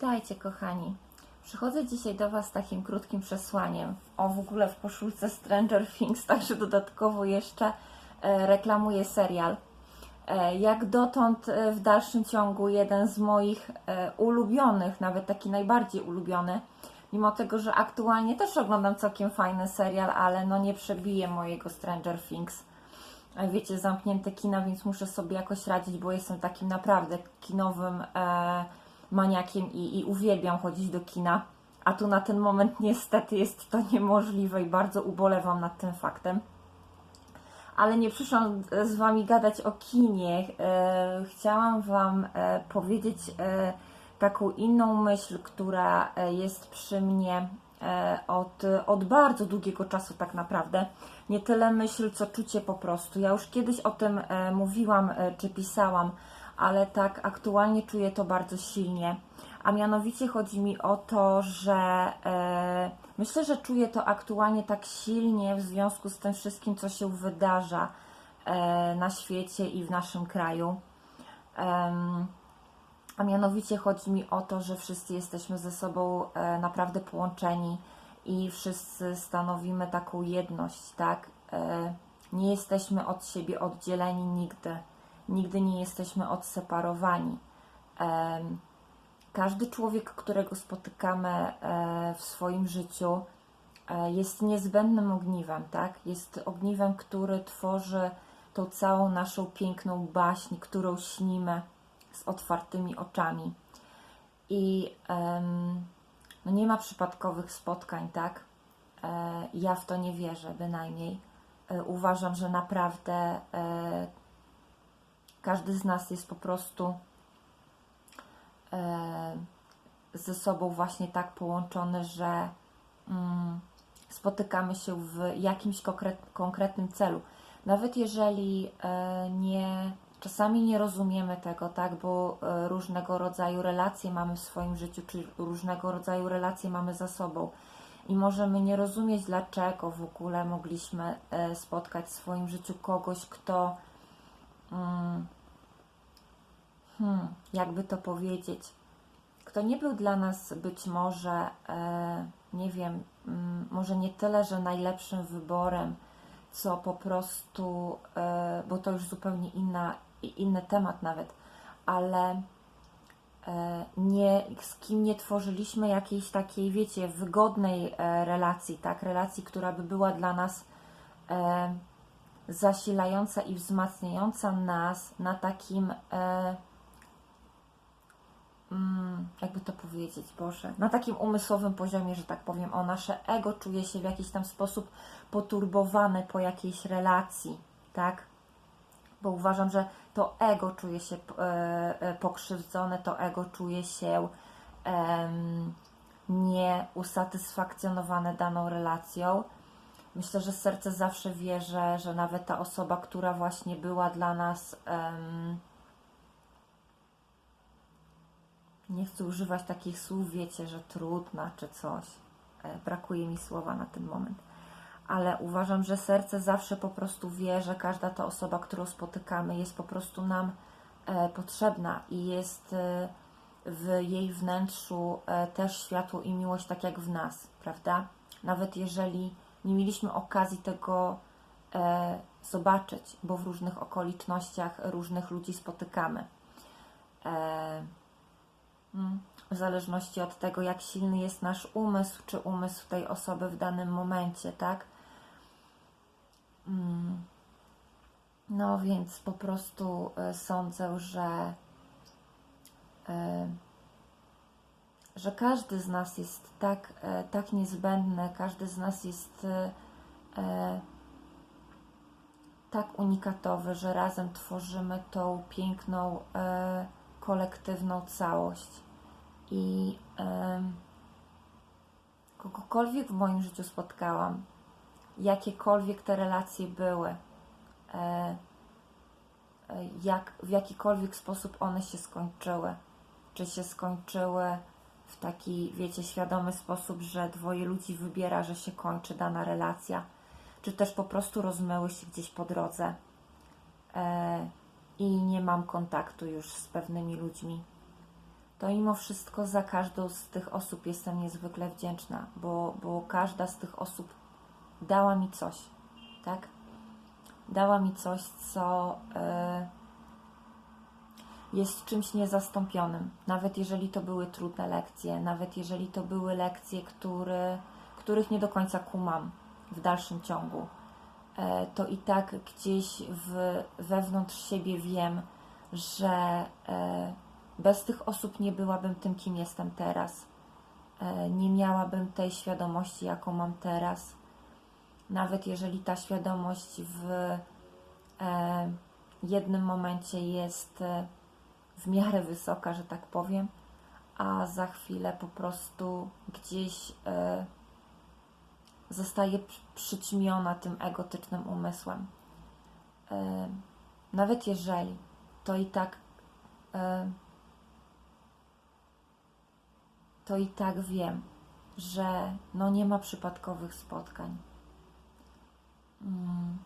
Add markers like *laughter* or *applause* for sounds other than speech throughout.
Witajcie, kochani. Przychodzę dzisiaj do Was z takim krótkim przesłaniem. O, w ogóle w koszulce Stranger Things, także dodatkowo jeszcze e, reklamuję serial. E, jak dotąd e, w dalszym ciągu jeden z moich e, ulubionych, nawet taki najbardziej ulubiony, mimo tego, że aktualnie też oglądam całkiem fajny serial, ale no nie przebije mojego Stranger Things. A wiecie, zamknięte kina, więc muszę sobie jakoś radzić, bo jestem takim naprawdę kinowym e, maniakiem i, i uwielbiam chodzić do kina. A tu na ten moment *laughs* niestety jest to niemożliwe i bardzo ubolewam nad tym faktem. Ale nie przyszłam z Wami gadać o kinie. E, chciałam Wam e, powiedzieć e, taką inną myśl, która jest przy mnie od, od bardzo długiego czasu, tak naprawdę. Nie tyle myśl, co czucie po prostu. Ja już kiedyś o tym mówiłam czy pisałam, ale tak aktualnie czuję to bardzo silnie. A mianowicie chodzi mi o to, że e, myślę, że czuję to aktualnie tak silnie w związku z tym wszystkim, co się wydarza e, na świecie i w naszym kraju. A mianowicie chodzi mi o to, że wszyscy jesteśmy ze sobą e, naprawdę połączeni i wszyscy stanowimy taką jedność, tak? E, nie jesteśmy od siebie oddzieleni nigdy. Nigdy nie jesteśmy odseparowani. Każdy człowiek, którego spotykamy e, w swoim życiu, e, jest niezbędnym ogniwem, tak? Jest ogniwem, który tworzy tą całą naszą piękną baśń, którą śnimy z otwartymi oczami. I no nie ma przypadkowych spotkań, tak? E, ja w to nie wierzę, bynajmniej. Uważam, że naprawdę każdy z nas jest po prostu e, ze sobą właśnie tak połączony, że mm, spotykamy się w jakimś konkret, konkretnym celu. Nawet jeżeli e, nie, czasami nie rozumiemy tego, tak, bo e, różnego rodzaju relacje mamy w swoim życiu, czy różnego rodzaju relacje mamy za sobą. I możemy nie rozumieć, dlaczego w ogóle mogliśmy spotkać w swoim życiu kogoś, kto, mm, hmm, jakby to powiedzieć, kto nie był dla nas być może, e, nie wiem, mm, może nie tyle, że najlepszym wyborem, co po prostu, e, bo to już zupełnie inna, inny temat nawet, ale e, nie, z kim nie tworzyliśmy jakiejś takiej, wiecie, wygodnej relacji, tak, relacji, która by była dla nas zasilająca i wzmacniająca nas na takim mm, jakby to powiedzieć, Boże, na takim umysłowym poziomie, że tak powiem, o nasze ego czuje się w jakiś tam sposób poturbowane po jakiejś relacji, tak? Bo uważam, że to ego czuje się e, e, pokrzywdzone, to ego czuje się em, nieusatysfakcjonowane daną relacją. Myślę, że serce zawsze wie, że, że nawet ta osoba, która właśnie była dla nas em, nie chcę używać takich słów, wiecie, że trudna czy coś. E, Brakuje mi słowa na ten moment. Ale uważam, że serce zawsze po prostu wie, że każda ta osoba, którą spotykamy, jest po prostu nam e, potrzebna i jest e, w jej wnętrzu też światło i miłość, tak jak w nas, prawda? Nawet jeżeli nie mieliśmy okazji tego zobaczyć, bo w różnych okolicznościach różnych ludzi spotykamy. W zależności od tego, jak silny jest nasz umysł, czy umysł tej osoby w danym momencie, tak? Mm. No więc po prostu e, sądzę, że, e, że każdy z nas jest tak, e, tak niezbędny, każdy z nas jest tak unikatowy, że razem tworzymy tą piękną, kolektywną całość. I kogokolwiek w moim życiu spotkałam, jakiekolwiek te relacje były, e, e, jak, w jakikolwiek sposób one się skończyły, czy się skończyły w taki, wiecie, świadomy sposób, że dwoje ludzi wybiera, że się kończy dana relacja, czy też po prostu rozmyły się gdzieś po drodze e, i nie mam kontaktu już z pewnymi ludźmi. To mimo wszystko za każdą z tych osób jestem niezwykle wdzięczna, bo, bo każda z tych osób dała mi coś, tak? Dała mi coś, co e, jest czymś niezastąpionym. Nawet jeżeli to były trudne lekcje, nawet jeżeli to były lekcje, które, których nie do końca kumam w dalszym ciągu, e, to i tak gdzieś w, wewnątrz siebie wiem, że e, bez tych osób nie byłabym tym, kim jestem teraz. E, Nie miałabym tej świadomości, jaką mam teraz. Nawet jeżeli ta świadomość w e, jednym momencie jest e, w miarę wysoka, że tak powiem, a za chwilę po prostu gdzieś zostaje przy- przyćmiona tym egotycznym umysłem. Nawet jeżeli, to i tak e, to i tak wiem, że no nie ma przypadkowych spotkań. Mm.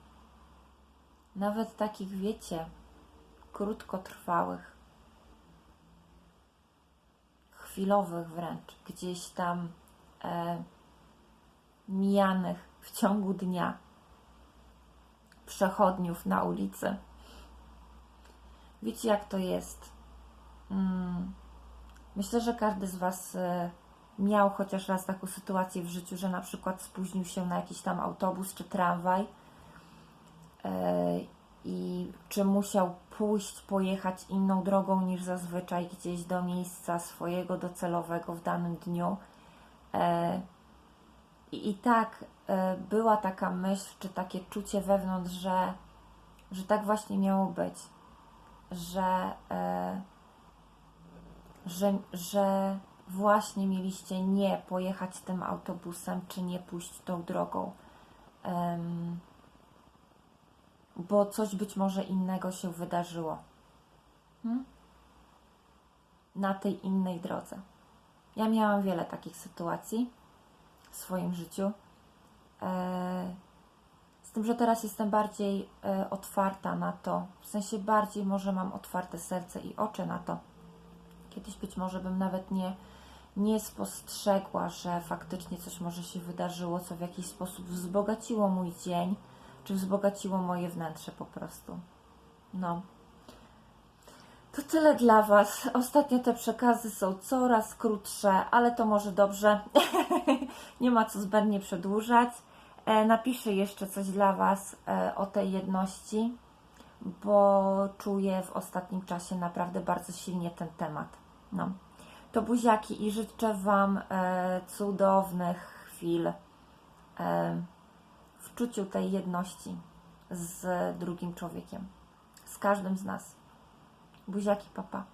Nawet takich, wiecie, krótkotrwałych, chwilowych wręcz, gdzieś tam e, mijanych w ciągu dnia przechodniów na ulicy. Wiecie, jak to jest? Mm. Myślę, że każdy z Was e, miał chociaż raz taką sytuację w życiu, że na przykład spóźnił się na jakiś tam autobus czy tramwaj e, i czy musiał pójść, pojechać inną drogą niż zazwyczaj gdzieś do miejsca swojego docelowego w danym dniu. E, I, I tak była taka myśl, czy takie czucie wewnątrz, że, że tak właśnie miało być, że, że, że właśnie mieliście nie pojechać tym autobusem, czy nie pójść tą drogą. Em, bo coś być może innego się wydarzyło. Hmm? Na tej innej drodze. Ja miałam wiele takich sytuacji w swoim życiu. E, z tym, że teraz jestem bardziej e, otwarta na to, w sensie bardziej może mam otwarte serce i oczy na to. Kiedyś być może bym nawet nie, nie spostrzegła, że faktycznie coś może się wydarzyło, co w jakiś sposób wzbogaciło mój dzień, czy wzbogaciło moje wnętrze po prostu. No. To tyle dla Was. Ostatnio te przekazy są coraz krótsze, ale to może dobrze. *laughs* Nie ma co zbędnie przedłużać. E, napiszę jeszcze coś dla Was e, o tej jedności, bo czuję w ostatnim czasie naprawdę bardzo silnie ten temat. No. To buziaki i życzę Wam e, cudownych chwil e, w czuciu tej jedności z drugim człowiekiem, z każdym z nas. Buziaki, papa.